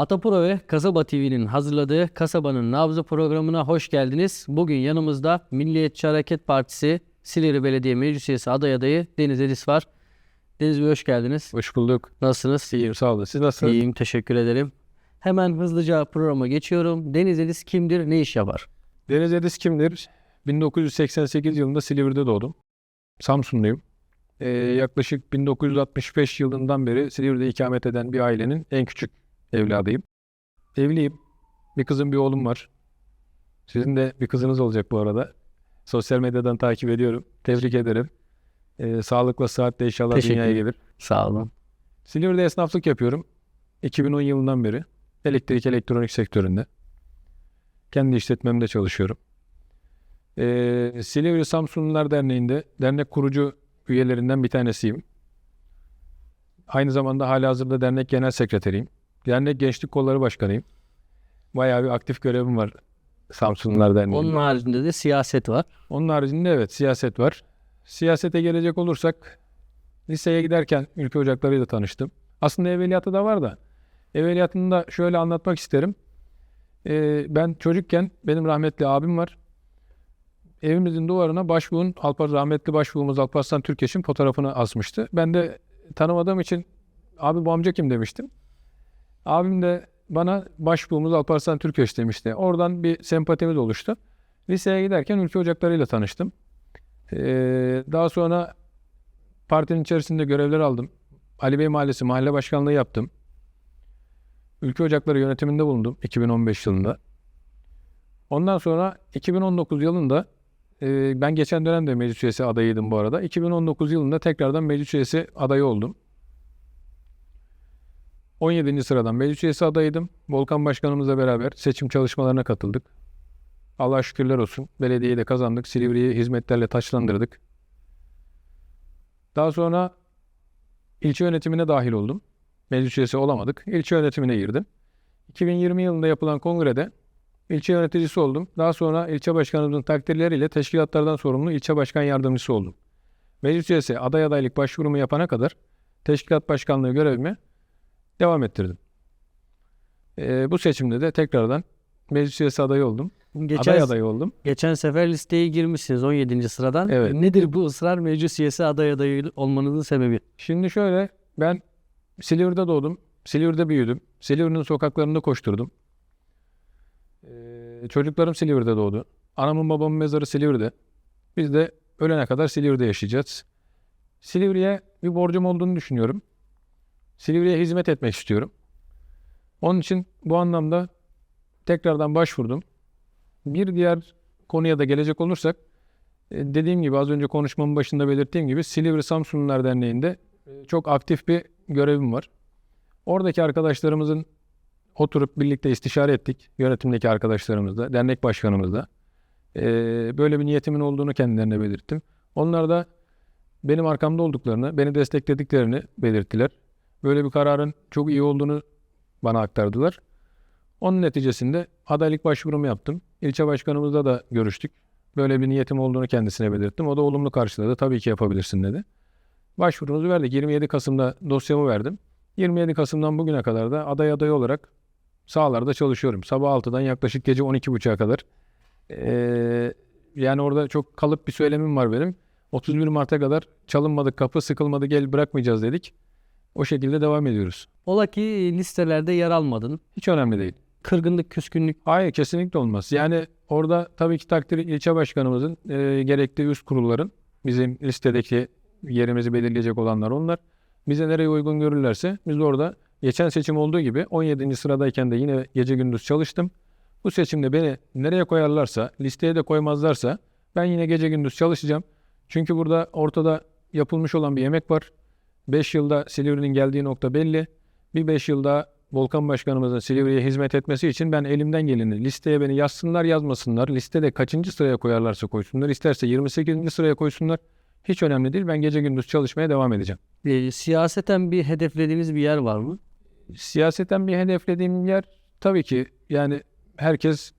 Atapuro ve Kasaba TV'nin hazırladığı Kasabanın Nabzı programına hoş geldiniz. Bugün yanımızda Milliyetçi Hareket Partisi Silivri Belediye Meclis Üyesi aday adayı Deniz Edis var. Deniz Bey hoş geldiniz. Hoş bulduk. Nasılsınız? İyiyim sağ olun. Siz nasılsınız? İyiyim, teşekkür ederim. Hemen hızlıca programa geçiyorum. Deniz Edis kimdir, ne iş yapar? Deniz Edis kimdir? 1988 yılında Silivri'de doğdum. Samsunluyum. Ee, yaklaşık 1965 yılından beri Silivri'de ikamet eden bir ailenin en küçük evladıyım. Evliyim. Bir kızım bir oğlum var. Sizin de bir kızınız olacak bu arada. Sosyal medyadan takip ediyorum. Tebrik ederim. Ee, sağlıkla sıhhatle inşallah Teşekkür dünyaya gelir. Sağ olun. Silivri'de esnaflık yapıyorum. 2010 yılından beri elektrik elektronik sektöründe. Kendi işletmemde çalışıyorum. Ee, Silivri Samsunlular Derneği'nde dernek kurucu üyelerinden bir tanesiyim. Aynı zamanda halihazırda dernek genel sekreteriyim. Dernek Gençlik Kolları Başkanıyım. Bayağı bir aktif görevim var Samsunlular Derneği'nde. Onun haricinde de siyaset var. Onun haricinde evet siyaset var. Siyasete gelecek olursak liseye giderken ülke ocaklarıyla tanıştım. Aslında evveliyatı da var da evveliyatını da şöyle anlatmak isterim. Ee, ben çocukken benim rahmetli abim var. Evimizin duvarına başbuğun, Alpar, rahmetli başbuğumuz Alparslan Türkeş'in fotoğrafını asmıştı. Ben de tanımadığım için abi bu amca kim demiştim. Abim de bana başbuğumuz Alparslan Türkeş demişti. Oradan bir sempatimiz oluştu. Liseye giderken ülke ocaklarıyla tanıştım. Ee, daha sonra partinin içerisinde görevler aldım. Ali Bey Mahallesi mahalle başkanlığı yaptım. Ülke Ocakları yönetiminde bulundum 2015 yılında. Ondan sonra 2019 yılında e, ben geçen dönemde meclis üyesi adayıydım bu arada. 2019 yılında tekrardan meclis üyesi adayı oldum. 17. sıradan meclis üyesi adayıydım. Volkan Başkanımızla beraber seçim çalışmalarına katıldık. Allah şükürler olsun. Belediyeyi de kazandık. Silivri'yi hizmetlerle taçlandırdık. Daha sonra ilçe yönetimine dahil oldum. Meclis üyesi olamadık. İlçe yönetimine girdim. 2020 yılında yapılan kongrede ilçe yöneticisi oldum. Daha sonra ilçe başkanımızın takdirleriyle teşkilatlardan sorumlu ilçe başkan yardımcısı oldum. Meclis üyesi aday adaylık başvurumu yapana kadar teşkilat başkanlığı görevimi devam ettirdim. Ee, bu seçimde de tekrardan meclis üyesi adayı oldum. Geçen, Aday adayı oldum. geçen sefer listeye girmişsiniz 17. sıradan. Evet. Nedir bu ısrar meclis üyesi aday adayı olmanızın sebebi? Şimdi şöyle ben Silivri'de doğdum. Silivri'de büyüdüm. Silivri'nin sokaklarında koşturdum. Ee, çocuklarım Silivri'de doğdu. Anamın babamın mezarı Silivri'de. Biz de ölene kadar Silivri'de yaşayacağız. Silivri'ye bir borcum olduğunu düşünüyorum. Silivri'ye hizmet etmek istiyorum. Onun için bu anlamda tekrardan başvurdum. Bir diğer konuya da gelecek olursak e, dediğim gibi az önce konuşmamın başında belirttiğim gibi Silivri Samsunlular Derneği'nde e, çok aktif bir görevim var. Oradaki arkadaşlarımızın oturup birlikte istişare ettik. Yönetimdeki arkadaşlarımızla, dernek başkanımızla. E, Böyle bir niyetimin olduğunu kendilerine belirttim. Onlar da benim arkamda olduklarını, beni desteklediklerini belirttiler. Böyle bir kararın çok iyi olduğunu bana aktardılar. Onun neticesinde adaylık başvurumu yaptım. İlçe başkanımızla da görüştük. Böyle bir niyetim olduğunu kendisine belirttim. O da olumlu karşıladı. Tabii ki yapabilirsin dedi. Başvurumuzu verdik. 27 Kasım'da dosyamı verdim. 27 Kasım'dan bugüne kadar da aday adayı olarak sahalarda çalışıyorum. Sabah 6'dan yaklaşık gece 12.30'a kadar. Ee, yani orada çok kalıp bir söylemim var benim. 31 Mart'a kadar çalınmadık kapı, sıkılmadı gel bırakmayacağız dedik. O şekilde devam ediyoruz. Ola ki listelerde yer almadın. Hiç önemli değil. Kırgınlık, küskünlük Hayır kesinlikle olmaz. Yani orada tabii ki takdir ilçe başkanımızın e, gerekli üst kurulların bizim listedeki yerimizi belirleyecek olanlar onlar. Bize nereye uygun görürlerse biz orada geçen seçim olduğu gibi 17. sıradayken de yine gece gündüz çalıştım. Bu seçimde beni nereye koyarlarsa, listeye de koymazlarsa ben yine gece gündüz çalışacağım. Çünkü burada ortada yapılmış olan bir emek var. 5 yılda Silivri'nin geldiği nokta belli. Bir 5 yılda Volkan Başkanımızın Silivri'ye hizmet etmesi için ben elimden geleni listeye beni yazsınlar yazmasınlar. Listede kaçıncı sıraya koyarlarsa koysunlar. İsterse 28. sıraya koysunlar. Hiç önemli değil. Ben gece gündüz çalışmaya devam edeceğim. e, siyaseten bir hedeflediğiniz bir yer var mı? Siyaseten bir hedeflediğim yer tabii ki yani herkes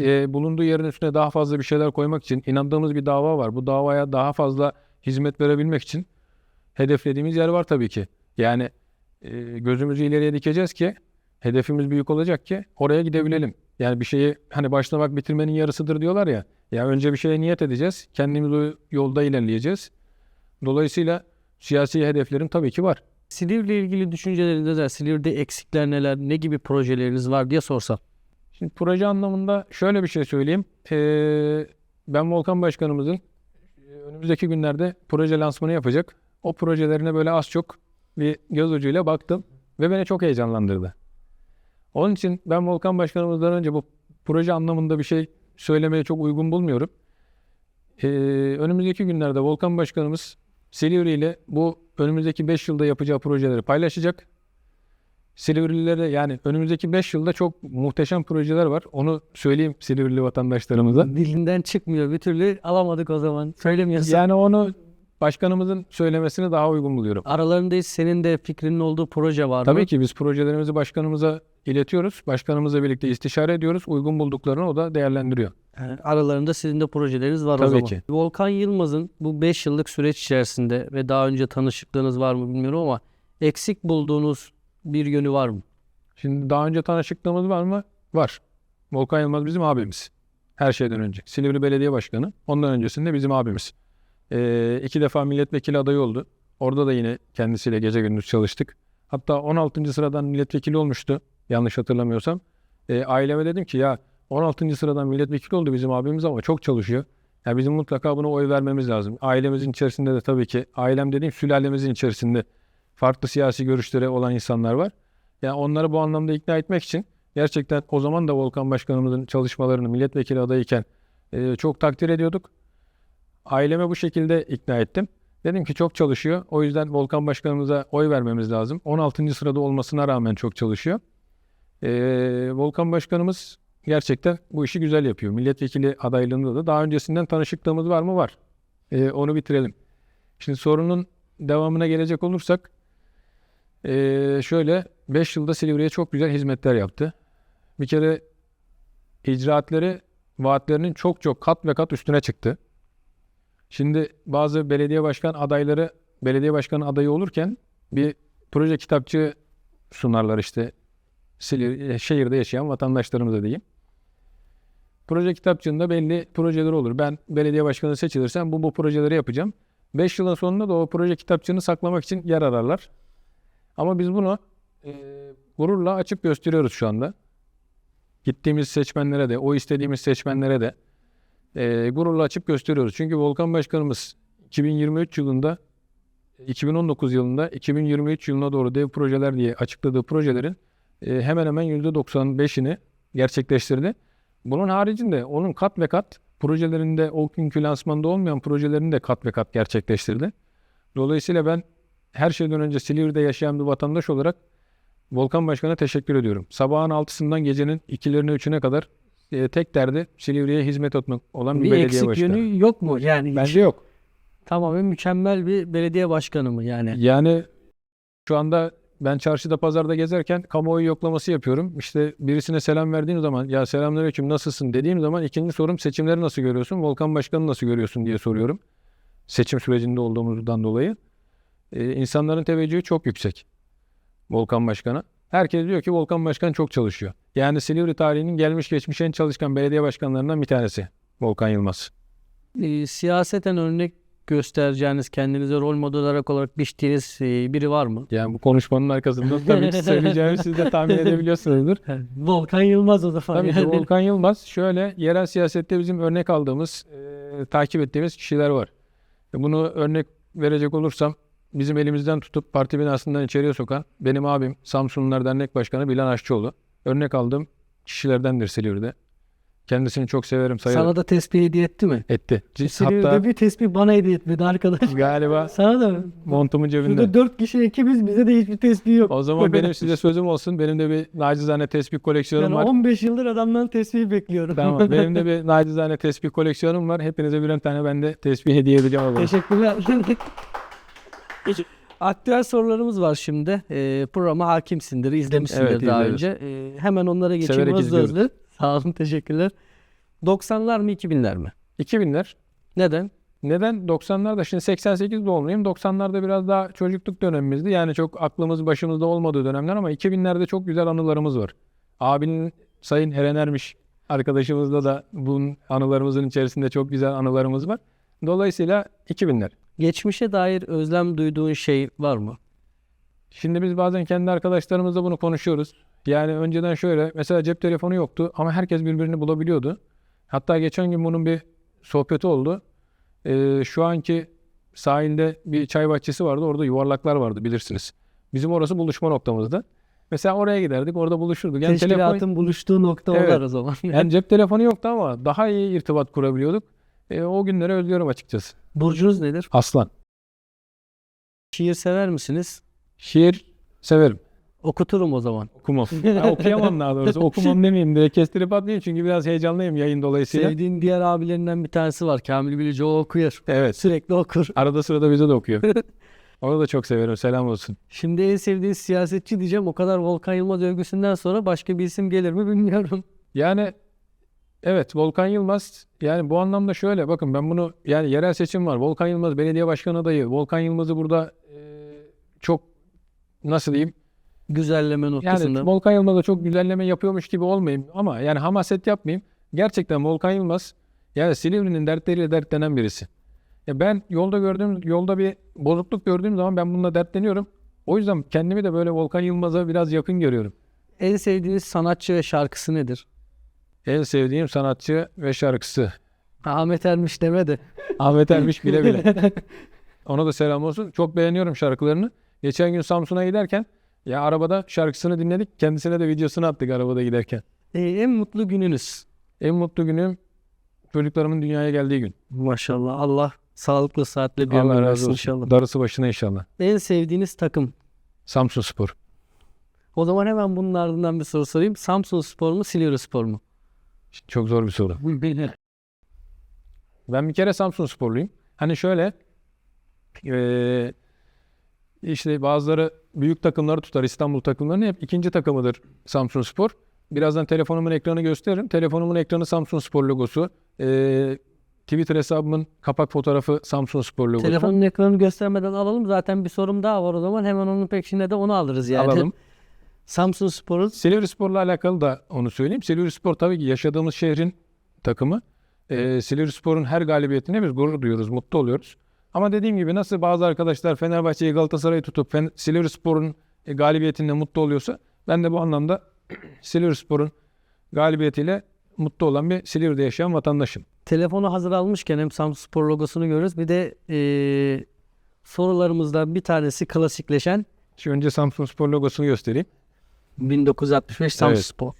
e, bulunduğu yerin üstüne daha fazla bir şeyler koymak için inandığımız bir dava var. Bu davaya daha fazla hizmet verebilmek için hedeflediğimiz yer var tabii ki. Yani e, gözümüzü ileriye dikeceğiz ki Hedefimiz büyük olacak ki oraya gidebilelim. Yani bir şeyi hani başlamak bitirmenin yarısıdır diyorlar ya. Ya önce bir şeye niyet edeceğiz. Kendimiz o yolda ilerleyeceğiz. Dolayısıyla siyasi hedeflerim tabii ki var. Silivri ile ilgili düşünceleriniz neler? Silivri'de eksikler neler? Ne gibi projeleriniz var diye sorsam. Şimdi proje anlamında şöyle bir şey söyleyeyim. Ee, ben Volkan Başkanımızın e, önümüzdeki günlerde proje lansmanı yapacak. O projelerine böyle az çok bir göz ucuyla baktım ve beni çok heyecanlandırdı. Onun için ben Volkan Başkanımızdan önce bu proje anlamında bir şey söylemeye çok uygun bulmuyorum. Ee, önümüzdeki günlerde Volkan Başkanımız Silivri ile bu önümüzdeki 5 yılda yapacağı projeleri paylaşacak. Silivrililere yani önümüzdeki 5 yılda çok muhteşem projeler var. Onu söyleyeyim Silivrili vatandaşlarımıza. Dilinden çıkmıyor. Bir türlü alamadık o zaman. Söylemiyorsun. Yani onu başkanımızın söylemesini daha uygun buluyorum. Aralarında senin de fikrinin olduğu proje var mı? Tabii ki biz projelerimizi başkanımıza iletiyoruz. Başkanımızla birlikte istişare ediyoruz. Uygun bulduklarını o da değerlendiriyor. Yani aralarında sizin de projeleriniz var o Tabii zaman. ki. Volkan Yılmaz'ın bu 5 yıllık süreç içerisinde ve daha önce tanışıklığınız var mı bilmiyorum ama eksik bulduğunuz bir yönü var mı? Şimdi daha önce tanışıklığımız var mı? Var. Volkan Yılmaz bizim abimiz. Her şeyden önce. Silivri Belediye Başkanı. Ondan öncesinde bizim abimiz. Ee, iki defa milletvekili adayı oldu. Orada da yine kendisiyle gece gündüz çalıştık. Hatta 16. sıradan milletvekili olmuştu. Yanlış hatırlamıyorsam. Ee, aileme dedim ki ya 16. sıradan milletvekili oldu bizim abimiz ama çok çalışıyor. Ya bizim mutlaka buna oy vermemiz lazım. Ailemizin içerisinde de tabii ki ailem dediğim sülalemizin içerisinde farklı siyasi görüşleri olan insanlar var. Yani onları bu anlamda ikna etmek için gerçekten o zaman da Volkan Başkanımızın çalışmalarını milletvekili adayken e, çok takdir ediyorduk. Aileme bu şekilde ikna ettim. Dedim ki çok çalışıyor. O yüzden Volkan Başkanımıza oy vermemiz lazım. 16. sırada olmasına rağmen çok çalışıyor. E, Volkan Başkanımız gerçekten bu işi güzel yapıyor. Milletvekili adaylığında da daha öncesinden tanışıklığımız var mı? Var. E, onu bitirelim. Şimdi sorunun devamına gelecek olursak ee, şöyle 5 yılda Silivri'ye çok güzel hizmetler yaptı. Bir kere icraatları vaatlerinin çok çok kat ve kat üstüne çıktı. Şimdi bazı belediye başkan adayları belediye başkanı adayı olurken bir proje kitapçığı sunarlar işte Silivri, şehirde yaşayan vatandaşlarımıza diyeyim. Proje kitapçığında belli projeler olur. Ben belediye başkanı seçilirsem bu bu projeleri yapacağım. 5 yılın sonunda da o proje kitapçığını saklamak için yer ararlar. Ama biz bunu e, gururla açık gösteriyoruz şu anda. Gittiğimiz seçmenlere de, o istediğimiz seçmenlere de e, gururla açık gösteriyoruz. Çünkü Volkan Başkanımız 2023 yılında, 2019 yılında, 2023 yılına doğru dev projeler diye açıkladığı projelerin e, hemen hemen %95'ini gerçekleştirdi. Bunun haricinde onun kat ve kat projelerinde o günkü lansmanda olmayan projelerini de kat ve kat gerçekleştirdi. Dolayısıyla ben her şeyden önce Silivri'de yaşayan bir vatandaş olarak Volkan Başkan'a teşekkür ediyorum. Sabahın 6'sından gecenin 2'lerine 3'üne kadar e, tek derdi Silivri'ye hizmet etmek olan bir, Bir belediye eksik başkanı. yönü yok mu? Yani Bence yok. tamamen mükemmel bir belediye başkanı mı yani? Yani şu anda ben çarşıda pazarda gezerken kamuoyu yoklaması yapıyorum. İşte birisine selam verdiğim zaman ya selamünaleyküm nasılsın dediğim zaman ikinci sorum seçimleri nasıl görüyorsun? Volkan Başkan'ı nasıl görüyorsun diye soruyorum. Seçim sürecinde olduğumuzdan dolayı. Ee, insanların teveccühü çok yüksek. Volkan Başkan'a. Herkes diyor ki Volkan Başkan çok çalışıyor. Yani Silivri tarihinin gelmiş geçmiş en çalışkan belediye başkanlarından bir tanesi. Volkan Yılmaz. Ee, siyaseten örnek göstereceğiniz, kendinize rol model olarak olarak biçtiğiniz e, biri var mı? Yani bu konuşmanın arkasında tabii ki söyleyeceğimi siz de tahmin edebiliyorsunuzdur. Volkan Yılmaz o zaman. Tabii ki yani. Volkan Yılmaz şöyle yerel siyasette bizim örnek aldığımız, e, takip ettiğimiz kişiler var. E, Bunu örnek verecek olursam bizim elimizden tutup parti binasından içeriye sokan benim abim Samsunlular Dernek Başkanı Bilan Aşçıoğlu. Örnek aldığım kişilerdendir Silivri'de. Kendisini çok severim, sayarım. Sana da tespih hediye etti mi? Etti. Silivri'de Hatta bir tespih bana hediye etmedi arkadaş. galiba Sana da mı? montumun cebinde. Şurada dört kişi ekibiz bize de hiçbir tespih yok. O zaman benim size sözüm olsun. Benim de bir nacizane tespih koleksiyonum yani var. 15 yıldır adamdan tespih bekliyorum. Tamam. Benim de bir nacizane tespih koleksiyonum var. Hepinize birer tane ben de tespih hediye edeceğim. o zaman. Teşekkürler. Aktüel sorularımız var şimdi. Ee, programa hakimsindir, izlemişsindir Evet, daha önce. Ee, hemen onlara geçeyim Severek hızlı izliyoruz. hızlı. Sağ olun, teşekkürler. 90'lar mı 2000'ler mi? 2000'ler Neden? Neden? 90'larda şimdi 88 doğumluyum. 90'larda biraz daha çocukluk dönemimizdi. Yani çok aklımız başımızda olmadığı dönemler ama 2000'lerde çok güzel anılarımız var. Abinin Sayın Eren Ermiş arkadaşımızla da bunun anılarımızın içerisinde çok güzel anılarımız var. Dolayısıyla 2000'ler. Geçmişe dair özlem duyduğun şey var mı? Şimdi biz bazen kendi arkadaşlarımızla bunu konuşuyoruz. Yani önceden şöyle mesela cep telefonu yoktu ama herkes birbirini bulabiliyordu. Hatta geçen gün bunun bir sohbeti oldu. Ee, şu anki sahilde bir çay bahçesi vardı. Orada yuvarlaklar vardı bilirsiniz. Bizim orası buluşma noktamızdı. Mesela oraya giderdik orada buluşurduk. Yani, telefon, Teşkilatın buluştuğu nokta Evet. o zaman. yani cep telefonu yoktu ama daha iyi irtibat kurabiliyorduk. Ee, o günleri özlüyorum açıkçası. Burcunuz nedir? Aslan. Şiir sever misiniz? Şiir severim. Okuturum o zaman. Okumam. Ha, okuyamam daha doğrusu. Okumam demeyeyim de kestirip atmayayım çünkü biraz heyecanlıyım yayın dolayısıyla. Sevdiğin diğer abilerinden bir tanesi var. Kamil Bilici o okuyor. Evet. Sürekli okur. Arada sırada bize de okuyor. Onu da çok severim. Selam olsun. Şimdi en sevdiğin siyasetçi diyeceğim. O kadar Volkan Yılmaz övgüsünden sonra başka bir isim gelir mi bilmiyorum. Yani evet Volkan Yılmaz yani bu anlamda şöyle bakın ben bunu yani yerel seçim var. Volkan Yılmaz belediye başkan adayı. Volkan Yılmaz'ı burada e, çok nasıl diyeyim? Güzelleme noktasında. Yani Volkan Yılmaz'a çok güzelleme yapıyormuş gibi olmayayım ama yani hamaset yapmayayım. Gerçekten Volkan Yılmaz yani Silivri'nin dertleriyle dertlenen birisi. Ya ben yolda gördüğüm yolda bir bozukluk gördüğüm zaman ben bununla dertleniyorum. O yüzden kendimi de böyle Volkan Yılmaz'a biraz yakın görüyorum. En sevdiğiniz sanatçı ve şarkısı nedir? En sevdiğim sanatçı ve şarkısı. Ahmet Ermiş deme de. Ahmet Ermiş bile bile. Ona da selam olsun. Çok beğeniyorum şarkılarını. Geçen gün Samsun'a giderken ya arabada şarkısını dinledik. Kendisine de videosunu attık arabada giderken. Ee, en mutlu gününüz. En mutlu günüm çocuklarımın dünyaya geldiği gün. Maşallah. Allah sağlıklı saatle bir Allah razı olsun. inşallah. Darısı başına inşallah. En sevdiğiniz takım. Samsun Spor. O zaman hemen bunun ardından bir soru sorayım. Samsun Spor mu, Silivri Spor mu? Çok zor bir soru. Ben bir kere Samsun Sporluyum. Hani şöyle eee, işte bazıları büyük takımları tutar. İstanbul takımlarının hep ikinci takımıdır Samsun Spor. Birazdan telefonumun ekranı gösteririm. Telefonumun ekranı Samsun Spor logosu. Eee, Twitter hesabımın kapak fotoğrafı Samsun Spor logosu. Telefonun ekranını göstermeden alalım. Zaten bir sorum daha var o zaman. Hemen onun peşinde de onu alırız yani. Alalım. Samsun Spor'un Silivri Spor'la alakalı da onu söyleyeyim. Silivri Spor tabii ki yaşadığımız şehrin takımı. Ee, Silivri Spor'un her galibiyetine biz gurur duyuyoruz, mutlu oluyoruz. Ama dediğim gibi nasıl bazı arkadaşlar Fenerbahçe'yi Galatasaray'ı tutup Fen- Silivri Spor'un e, galibiyetinde mutlu oluyorsa ben de bu anlamda Silivri Spor'un galibiyetiyle mutlu olan bir Silivri'de yaşayan vatandaşım. telefonu hazır almışken hem Samsun Spor logosunu görürüz. Bir de eee, sorularımızdan bir tanesi klasikleşen Şimdi önce Samsun Spor logosunu göstereyim. 1965 Samsun Evet. Spor.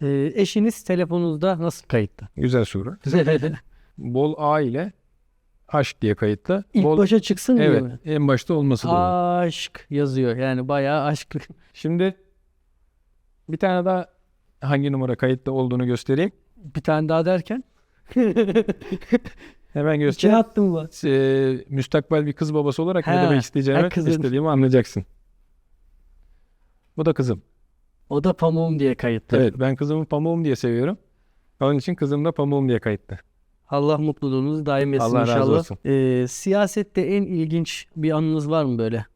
Eee, eşiniz telefonunuzda nasıl kayıtlı? Güzel soru. Bol A ile aşk diye kayıtlı. İlk Bol, başa çıksın diye evet, mi? en başta olması doğru. Aşk yazıyor. Yani bayağı aşk. Şimdi bir tane daha hangi numara kayıtlı olduğunu göstereyim. bir tane daha derken. Hemen İki göstereyim. hattım var. Ee, müstakbel bir kız babası olarak ne demek isteyeceğimi ha, kızın. istediğimi anlayacaksın. Bu da kızım. O da pamuğum diye kayıtlı. Evet ben kızımı pamuğum diye seviyorum. Onun için kızım da pamuğum diye kayıtlı. Allah mutluluğunuzu daim etsin Allah razı inşallah. olsun. Ee, siyasette en ilginç bir anınız var mı böyle?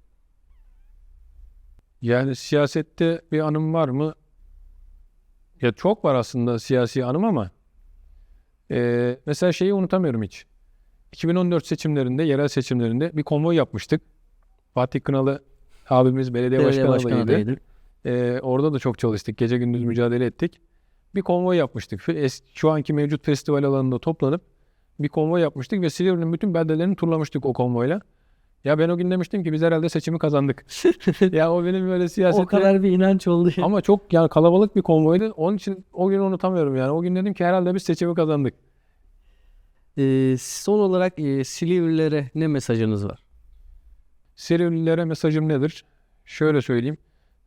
Yani siyasette bir anım var mı? Ya çok var aslında siyasi anım ama ee, mesela şeyi unutamıyorum hiç. 2014 seçimlerinde, yerel seçimlerinde bir konvoy yapmıştık. Fatih Kınalı abimiz belediye, Belediye başkan başkan adayıydı. adayıydı. Ee, orada da çok çalıştık. Gece gündüz mücadele ettik. Bir konvoy yapmıştık. Es- Şu anki mevcut festival alanında toplanıp bir konvoy yapmıştık ve Silivri'nin bütün beldelerini turlamıştık o konvoyla. Ya ben o gün demiştim ki biz herhalde seçimi kazandık. ya o benim böyle siyasete... o kadar bir inanç oldu. Ama çok yani kalabalık bir konvoydu. Onun için o günü unutamıyorum yani. O gün dedim ki herhalde biz seçimi kazandık. Ee, son olarak e, Silivrililere ne mesajınız var? Silivrililere mesajım nedir? Şöyle söyleyeyim.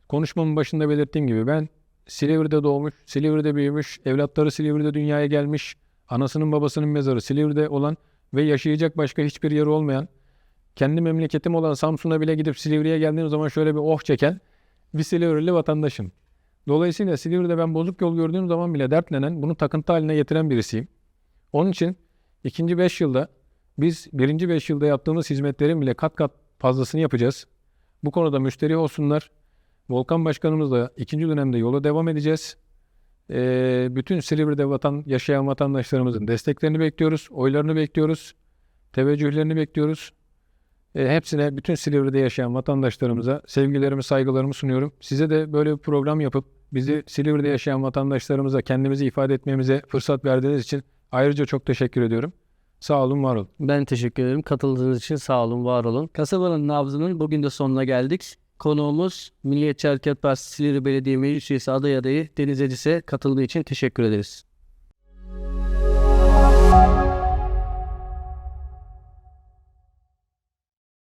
Konuşmamın başında belirttiğim gibi ben Silivri'de doğmuş, Silivri'de büyümüş, evlatları Silivri'de dünyaya gelmiş, anasının babasının mezarı Silivri'de olan ve yaşayacak başka hiçbir yeri olmayan, kendi memleketim olan Samsun'a bile gidip Silivri'ye geldiğim zaman şöyle bir oh çeken bir Silivrili vatandaşım. Dolayısıyla Silivri'de ben bozuk yol gördüğüm zaman bile dertlenen, bunu takıntı haline getiren birisiyim. Onun için ikinci beş yılda Biz birinci beş yılda yaptığımız hizmetlerin bile kat kat fazlasını yapacağız. Bu konuda müşteri olsunlar. Volkan Başkanımızla ikinci dönemde yola devam edeceğiz. Ee, bütün Silivri'de vatan, yaşayan vatandaşlarımızın desteklerini bekliyoruz. Oylarını bekliyoruz. Teveccühlerini bekliyoruz. Ee, hepsine, bütün Silivri'de yaşayan vatandaşlarımıza sevgilerimi, saygılarımı sunuyorum. Size de böyle bir program yapıp bizi Silivri'de yaşayan vatandaşlarımıza kendimizi ifade etmemize fırsat verdiğiniz için ayrıca çok teşekkür ediyorum. Sağ olun, var olun. Ben teşekkür ederim. Katıldığınız için sağ olun, var olun. Kasabanın nabzının bugün de sonuna geldik. Konuğumuz Milliyetçi Hareket Partisi Silivri Belediye Meclis Üyesi aday adayı Deniz Edis'e katıldığı için teşekkür ederiz.